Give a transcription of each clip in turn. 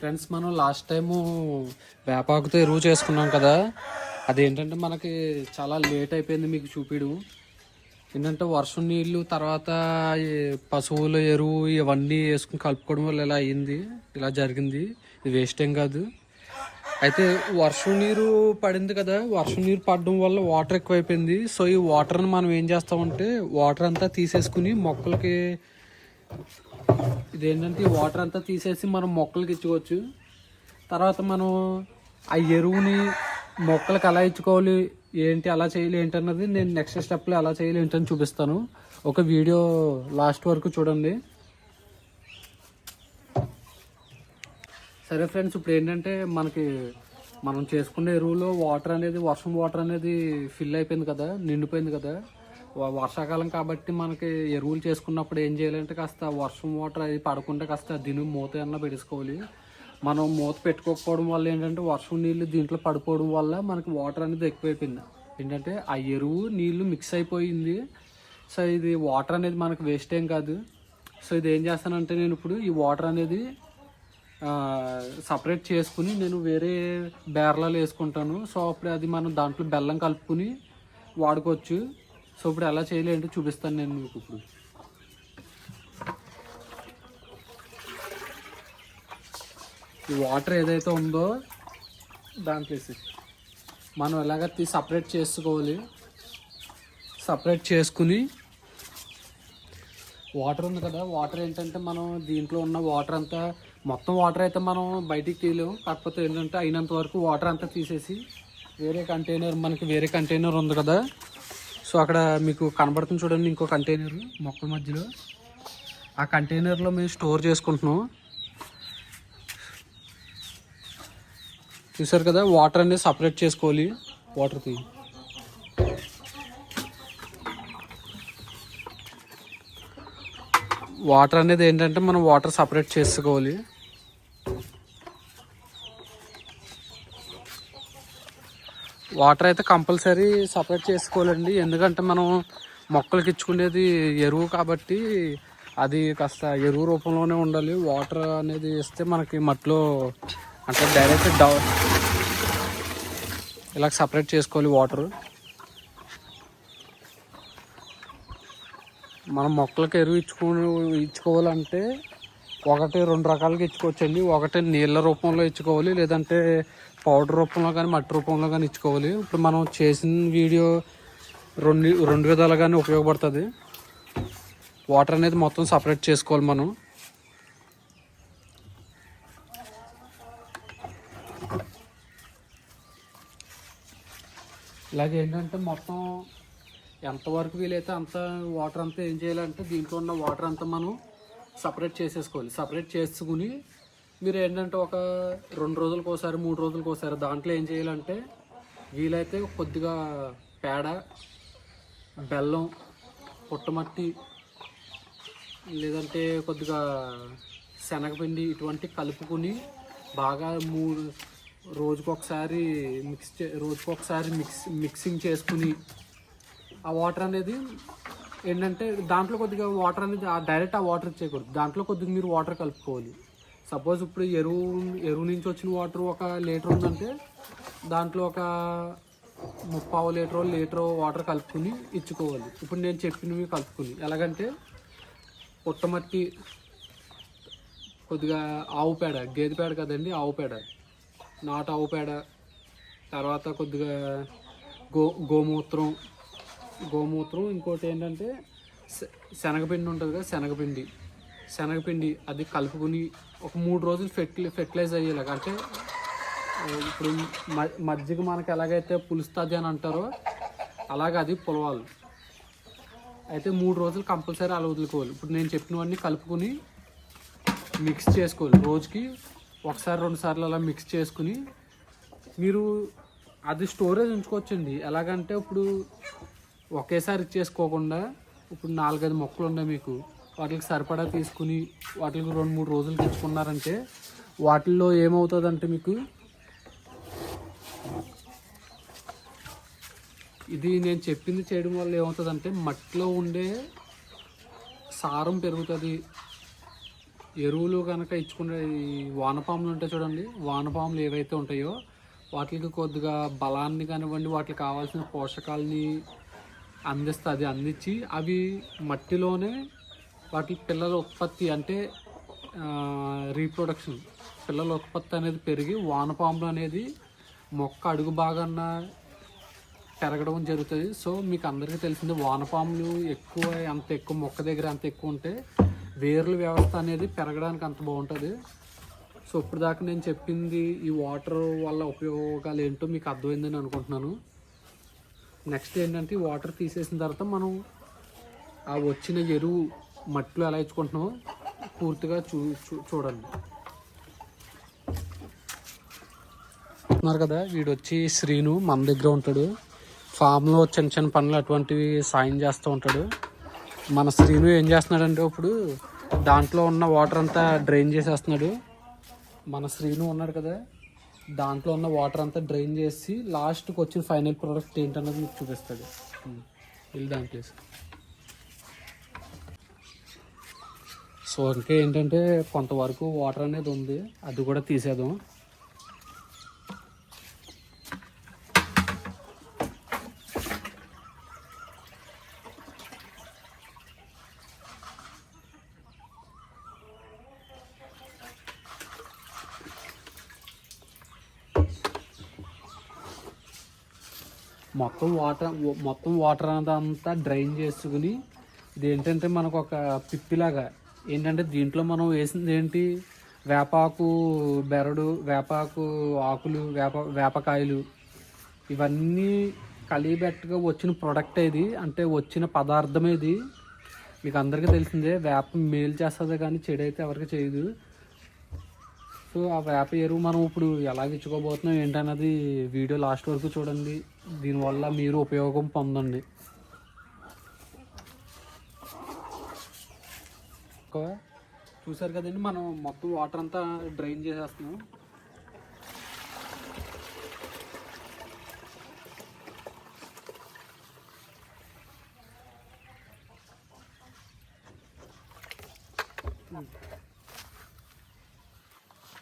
Friends మనం last time వేపాకుతో ఎరువు చేసుకున్నాం కదా. అదేంటంటే మనకి చాలా లేట్ అయిపోయింది మీకు చూపించడం ఏంటంటే వర్షం నీళ్ళు తర్వాత పశువుల ఎరువు ఇవన్నీ వేసుకుని కలుపుకోవడం వల్ల ఇలా అయింది. ఇలా జరిగింది. ఇది వేస్ట్ ఏం కాదు. అయితే వర్షం నీరు పడింది కదా. వర్షం నీరు పడడం వల్ల వాటర్ ఎక్కువైపోయింది. సో ఈ వాటర్ని మనం ఏం చేస్తామంటే వాటర్ అంతా తీసేసుకుని మొక్కలకి ఇదేంటంటే ఈ వాటర్ అంతా తీసేసి మనం మొక్కలకి ఇచ్చుకోవచ్చు. తర్వాత మనం ఆ ఎరువుని మొక్కలకి ఎలా ఇచ్చుకోవాలి ఏంటి అలా చేయాలి ఏంటన్నది నేను నెక్స్ట్ స్టెప్లో ఎలా చేయాలి ఏంటని చూపిస్తాను. ఒక వీడియో లాస్ట్ వరకు చూడండి. సరే ఫ్రెండ్స్ ఇప్పుడు ఏంటంటే మనకి మనం చేసుకునే ఎరువులో వాటర్ అనేది వర్షం వాటర్ అనేది ఫిల్ అయిపోయింది కదా నిండిపోయింది కదా. వర్షాకాలం కాబట్టి మనకి ఎరువులు చేసుకున్నప్పుడు ఏం చేయాలంటే కాస్త వర్షం వాటర్ అది పడకుండా కాస్త దీని మూత అన్న పెట్టుకోవాలి మనం మూత పెట్టుకోకపోవడం వల్ల ఏంటంటే వర్షం నీళ్ళు దీంట్లో పడిపోవడం వల్ల మనకి వాటర్ అనేది ఎక్కువైపోయింది. ఏంటంటే ఆ ఎరువు నీళ్ళు మిక్స్ అయిపోయింది. సో ఇది వాటర్ అనేది మనకి వేస్ట్ ఏం కాదు. సో ఇది ఏం చేస్తానంటే నేను ఇప్పుడు ఈ వాటర్ అనేది సపరేట్ చేసుకుని నేను వేరే బేర్లలో వేసుకుంటాను. సో అప్పుడు అది మనం దాంట్లో బెల్లం కలుపుకుని వాడుకోవచ్చు. సో ఇప్పుడు ఎలా చేయాలి చూపిస్తాను నేను మీకు ఇప్పుడు. ఈ వాటర్ ఏదైతే ఉందో దాంట్లో వేసి మనం ఎలాగ తీ సపరేట్ చేసుకోవాలి? సపరేట్ చేసుకుని వాటర్ ఉంది కదా వాటర్ ఏంటంటే మనం దీంట్లో ఉన్న వాటర్ అంతా మొత్తం వాటర్ అయితే మనం బయటికి తీయలేము. కాకపోతే ఏంటంటే అయినంత వరకు వాటర్ అంతా తీసేసి వేరే కంటైనర్ మనకి వేరే కంటైనర్ ఉంది కదా సో అక్కడ మీకు కనబడుతుంది చూడండి ఇంకో కంటైనర్ మొక్కల మధ్యలో. ఆ కంటైనర్లో మేము స్టోర్ చేసుకుంటున్నాం. చూసారు కదా వాటర్ అనేది సపరేట్ చేసుకోవాలి. వాటర్ తీ వాటర్ అనేది ఏంటంటే మనం వాటర్ సపరేట్ చేసుకోవాలి. వాటర్ అయితే కంపల్సరీ సపరేట్ చేసుకోవాలండి. ఎందుకంటే మనం మొక్కలకి ఇచ్చుకునేది ఎరువు కాబట్టి అది కాస్త ఎరువు రూపంలోనే ఉండాలి. వాటర్ అనేది ఇస్తే మనకి మట్టిలో అంటే డైరెక్ట్ డౌ ఇలా సపరేట్ చేసుకోవాలి వాటర్ మనం మొక్కలకి ఎరువు ఇచ్చుకో ఇచ్చుకోవాలంటే ఒకటి రెండు రకాలుగా ఇచ్చుకోవచ్చండి. ఒకటి నీళ్ళ రూపంలో ఇచ్చుకోవాలి. లేదంటే పౌడర్ రూపంలో కానీ మట్టి రూపంలో కానీ ఇచ్చుకోవాలి. ఇప్పుడు మనం చేసిన వీడియో రెండు రెండు విధాలుగానే ఉపయోగపడుతుంది. వాటర్ అనేది మొత్తం సపరేట్ చేసుకోవాలి మనం. ఇలాగే ఏంటంటే మొత్తం ఎంతవరకు వీలైతే అంత వాటర్ అంతా ఏం చేయాలంటే దీంట్లో ఉన్న వాటర్ అంతా మనం సపరేట్ చేసేసుకోవాలి. సపరేట్ చేసుకుని మీరు ఏంటంటే ఒక రెండు రోజులకు ఒకసారి మూడు రోజులకు ఒకసారి దాంట్లో ఏం చేయాలంటే వీలైతే కొద్దిగా పేడ బెల్లం పుట్టమట్టి లేదంటే కొద్దిగా శనగపిండి ఇటువంటి కలుపుకుని బాగా మూడు రోజుకొకసారి మిక్స్ చే రోజుకొకసారి మిక్స్ మిక్సింగ్ చేసుకుని ఆ వాటర్ అనేది ఏంటంటే దాంట్లో కొద్దిగా వాటర్ అనేది డైరెక్ట్ ఆ వాటర్ ఇచ్చేయకూడదు. దాంట్లో కొద్దిగా మీరు వాటర్ కలుపుకోవాలి. సపోజ్ ఇప్పుడు ఎరువు ఎరువు నుంచి వచ్చిన వాటర్ ఒక లీటర్ ఉందంటే దాంట్లో ఒక ముప్పావు లీటర్ లీటర్ వాటర్ కలుపుకుని ఇచ్చుకోవాలి. ఇప్పుడు నేను చెప్పినవి కలుపుకుని. ఎలాగంటే పుట్టమట్టి కొద్దిగా ఆవు పేడ గేదె పేడ కదండి ఆవు పేడ. నాటు ఆవు పేడ తర్వాత కొద్దిగా గో గోమూత్రం. గోమూత్రం ఇంకోటి ఏంటంటే శనగపిండి ఉంటుంది కదా శనగపిండి. శనగపిండి అది కలుపుకుని ఒక మూడు రోజులు ఫెర్టిలై ఫెర్టిలైజ్ అయ్యేలాగా. అంటే ఇప్పుడు మ- మజ్జిగ మనకి ఎలాగైతే పులుస్తుంది అని అంటారో అలాగ అది పులవాలి. అయితే మూడు రోజులు కంపల్సరీ అలా వదులుకోవాలి. ఇప్పుడు నేను చెప్పినవన్నీ కలుపుకుని మిక్స్ చేసుకోవాలి. రోజుకి ఒకసారి రెండు సార్లు అలా మిక్స్ చేసుకుని మీరు అది స్టోరేజ్ ఉంచుకోవచ్చండి. ఎలాగంటే ఇప్పుడు ఒకేసారి ఇచ్చేసుకోకుండా ఇప్పుడు నాలుగైదు మొక్కలు ఉన్నాయి మీకు. వాటికి సరిపడా తీసుకుని వాటికి రెండు మూడు రోజులు తెచ్చుకున్నారంటే వాటిల్లో ఏమవుతుందంటే మీకు? ఇది నేను చెప్పింది చేయడం వల్ల ఏమవుతుందంటే మట్టిలో ఉండే సారం పెరుగుతుంది. ఎరువులు కనుక ఇచ్చుకునే ఈ వానపాములు ఉంటాయి చూడండి వానపాములు ఏవైతే ఉంటాయో వాటికి కొద్దిగా బలాన్ని కానివ్వండి వాటికి కావాల్సిన పోషకాలని అందిస్తుంది అందించి అవి మట్టిలోనే వాటి పిల్లల ఉత్పత్తి అంటే రీప్రొడక్షన్ పిల్లల ఉత్పత్తి అనేది పెరిగి వానపాములు అనేది మొక్క అడుగు భాగాన పెరగడం జరుగుతుంది. సో మీకు అందరికీ తెలిసింది వానపాములు ఎక్కువ అంత ఎక్కువ మొక్క దగ్గర అంత ఎక్కువ ఉంటే వేర్ల వ్యవస్థ అనేది పెరగడానికి అంత బాగుంటుంది. సో ఇప్పుడు దాకా నేను చెప్పింది ఈ వాటర్ వల్ల ఉపయోగాలు ఏంటో మీకు అర్థమైందని అనుకుంటున్నాను. నెక్స్ట్ ఏంటంటే వాటర్ తీసేసిన తర్వాత మనం ఆ వచ్చిన ఎరువు మట్టిలో ఎలా ఇచ్చుకుంటున్నామో పూర్తిగా చూ చూ- చూడండి. ఉన్నారు కదా వీడు వచ్చి శ్రీను మన దగ్గర ఉంటాడు. ఫామ్లో చిన్న చిన్న పనులు అటువంటివి సాయం చేస్తూ ఉంటాడు. మన శ్రీను ఏం చేస్తున్నాడంటే ఇప్పుడు దాంట్లో ఉన్న వాటర్ అంతా డ్రైన్ చేసేస్తున్నాడు. మన శ్రీను ఉన్నాడు కదా దాంట్లో ఉన్న వాటర్ అంతా డ్రైన్ చేసి లాస్ట్కి వచ్చిన ఫైనల్ ప్రోడక్ట్ ఏంటన్నది మీకు చూపిస్తాడు. వెళ్ళి దాంట్లో సో ఇంకా ఏంటంటే కొంతవరకు వాటర్ అనేది ఉంది. అది కూడా తీసేద్దాం. మొత్తం వాటర్ మొత్తం వాటర్ అంతా డ్రైన్ చేసుకుని ఇది ఏంటంటే మనకు ఒక పిప్పిలాగా ఏంటంటే దీంట్లో మనం వేసింది ఏంటి? వేపాకు బెరడు వేపాకు ఆకులు వేప వేపకాయలు. ఇవన్నీ కలిపెట్టుగా వచ్చిన ప్రొడక్ట్ ఇది అంటే వచ్చిన పదార్థం ఇది మీకు అందరికీ తెలిసిందే వేప మేలు చేస్తుంది కానీ చెడు అయితే ఎవరికి చేయదు. సో ఆ వేప ఎరువు మనం ఇప్పుడు ఎలా ఇచ్చుకోబోతున్నాం ఏంటన్నది వీడియో లాస్ట్ వరకు చూడండి. దీనివల్ల మీరు ఉపయోగం పొందండి. ఒక చూసారు కదండి మనం మొత్తం వాటర్ అంతా డ్రైన్ చేసేస్తున్నాం.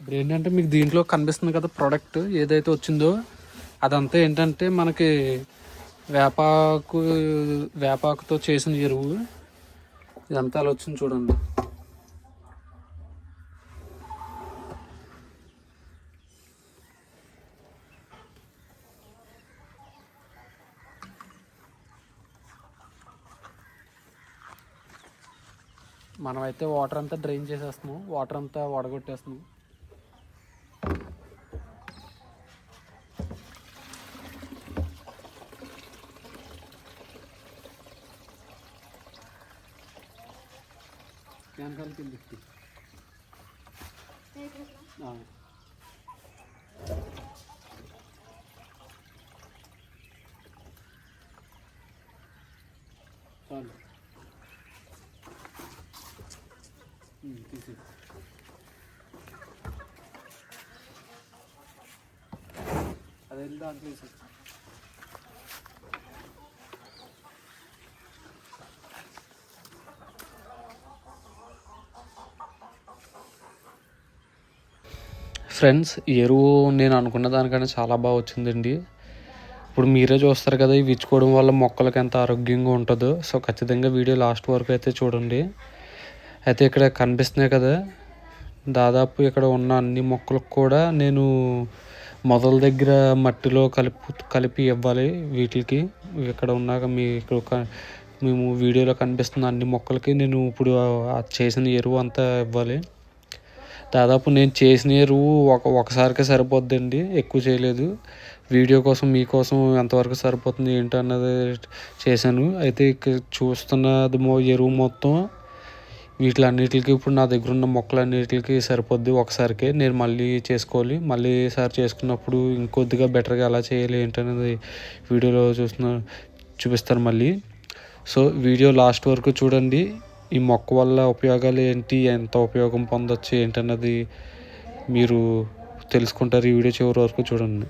ఇప్పుడు ఏంటంటే మీకు దీంట్లో కనిపిస్తుంది కదా ప్రోడక్ట్ ఏదైతే వచ్చిందో అదంతా ఏంటంటే మనకి వేపాకు వేపాకుతో చేసిన ఎరువు. ఇదంతా అలా వచ్చింది చూడండి. మనమైతే వాటర్ అంతా డ్రైన్ చేసేస్తున్నాం. వాటర్ అంతా వడగొట్టేస్తున్నాం. వెనకాలకి వెళ్ళి తిప్పి. ఆ. చాలు ఉమ్, తీసి అది వెళ్ళి దాంట్లో వేసి ఫ్రెండ్స్ ఎరువు నేను అనుకున్న దానికంటే చాలా బాగా వచ్చిందండి. ఇప్పుడు మీరే చూస్తారు కదా ఇవి ఇచ్చుకోవడం వల్ల మొక్కలకి ఎంత ఆరోగ్యంగా ఉంటుందో. సో ఖచ్చితంగా వీడియో లాస్ట్ వరకు అయితే చూడండి. అయితే ఇక్కడ కనిపిస్తున్నాయి కదా. దాదాపు ఇక్కడ ఉన్న అన్ని మొక్కలకు కూడా నేను మొదల దగ్గర మట్టిలో కలిపి కలిపి ఇవ్వాలి వీటికి. ఇక్కడ ఉన్నాక మీ ఇక్కడ మేము వీడియోలో కనిపిస్తున్న అన్ని మొక్కలకి నేను ఇప్పుడు చేసిన ఎరువు అంతా ఇవ్వాలి. దాదాపు నేను చేసిన ఎరువు ఒక ఒకసారికే సరిపోద్దండి. ఎక్కువ చేయలేదు. వీడియో కోసం మీకోసం ఎంతవరకు సరిపోతుంది ఏంటన్నది చేశాను. అయితే ఇక్కడ చూస్తున్నది ఎరువు మొత్తం వీటిలన్నిటికి ఇప్పుడు నా దగ్గర ఉన్న మొక్కలన్నిటికి సరిపోద్ది ఒకసారికే. నేను మళ్ళీ చేసుకోవాలి. మళ్ళీ సారి చేసుకున్నప్పుడు ఇంకొద్దిగా బెటర్గా ఎలా చేయాలి ఏంటనేది వీడియోలో చూస్తున్న చూపిస్తాను మళ్ళీ. సో వీడియో లాస్ట్ వరకు చూడండి. ఈ మొక్క వల్ల ఉపయోగాలు ఏంటి? ఎంత ఉపయోగం పొందొచ్చు? ఏంటన్నది మీరు తెలుసుకుంటారు. ఈ వీడియో చివరి వరకు చూడండి.